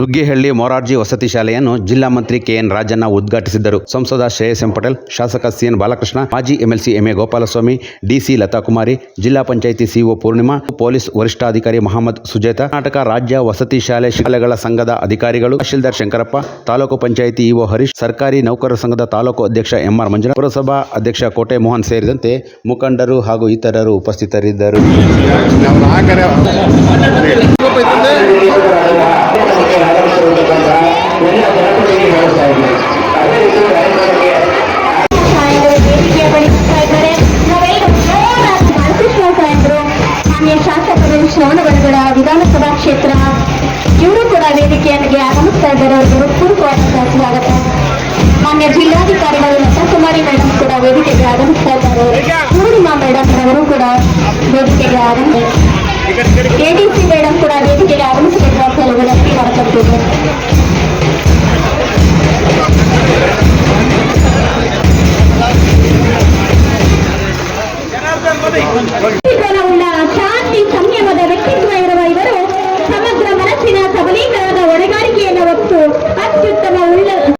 ನುಗ್ಗೇಹಳ್ಳಿ ಮೊರಾರ್ಜಿ ವಸತಿ ಶಾಲೆಯನ್ನು ಜಿಲ್ಲಾ ಮಂತ್ರಿ ಕೆಎನ್ ರಾಜಣ್ಣ ಉದ್ಘಾಟಿಸಿದ್ದರು. ಸಂಸದ ಶ್ರೇಯಸ್ ಎಂ ಪಟೇಲ್, ಶಾಸಕ ಸಿಎನ್ ಬಾಲಕೃಷ್ಣ, ಮಾಜಿ MLC M A Gopalaswamy, DC Lathakumari, ಜಿಲ್ಲಾ ಪಂಚಾಯಿತಿ ಸಿಒ ಪೂರ್ಣಿಮಾ, ಪೊಲೀಸ್ ವರಿಷ್ಠಾಧಿಕಾರಿ ಮಹಮ್ಮದ್ ಸುಜೇತ, ಕರ್ನಾಟಕ ರಾಜ್ಯ ವಸತಿ ಶಾಲೆ ಶಾಲೆಗಳ ಸಂಘದ ಅಧಿಕಾರಿಗಳು ತಹಶೀಲ್ದಾರ್ ಶಂಕರಪ್ಪ, ತಾಲೂಕು ಪಂಚಾಯಿತಿ ಇಒ ಹರೀಶ್, ಸರ್ಕಾರಿ ನೌಕರರ ಸಂಘದ ತಾಲೂಕು ಅಧ್ಯಕ್ಷ ಎಂಆರ್ ಮಂಜುನಾಥ್, ಪುರಸಭಾ ಅಧ್ಯಕ್ಷ ಕೋಟೆ ಮೋಹನ್ ಸೇರಿದಂತೆ ಮುಖಂಡರು ಹಾಗೂ ಇತರರು ಉಪಸ್ಥಿತರಿದ್ದರು. ಶ್ರವಣಬೆಳಗೊಳ ವಿಧಾನಸಭಾ ಕ್ಷೇತ್ರ ಇವರು ಕೂಡ ವೇದಿಕೆಯಲ್ಲಿ ಆಗಮಿಸ್ತಾ ಇದ್ದಾರೆ ಅವರಿಗೆ ಪೂರ್ವವಾದಂತಹ ಸ್ವಾಗತ ಮಾನ್ಯ ಜಿಲ್ಲಾಧಿಕಾರಿಗಳು ಲತಾಕುಮಾರಿ ಮೇಡಮ್ ಕೂಡ ವೇದಿಕೆಗೆ ಆಗಮಿಸ್ತಾ ಇದ್ದಾರೆ ಪೂರ್ಣಿಮಾ ಮೇಡಮ್ ಅವರು ಕೂಡ ವೇದಿಕೆಗೆ ಆಗಮಿಸಿ ಎಡಿಸಿ ಮೇಡಮ್ ಕೂಡ ವೇದಿಕೆಗೆ ಆಗಮಿಸಬೇಕು ಅಂತ ಹೇಳಿ ವಿನಂತಿ ಮಾಡತಕ್ಕದ್ದು ಉಳ್ಳ ಶಾಂತಿ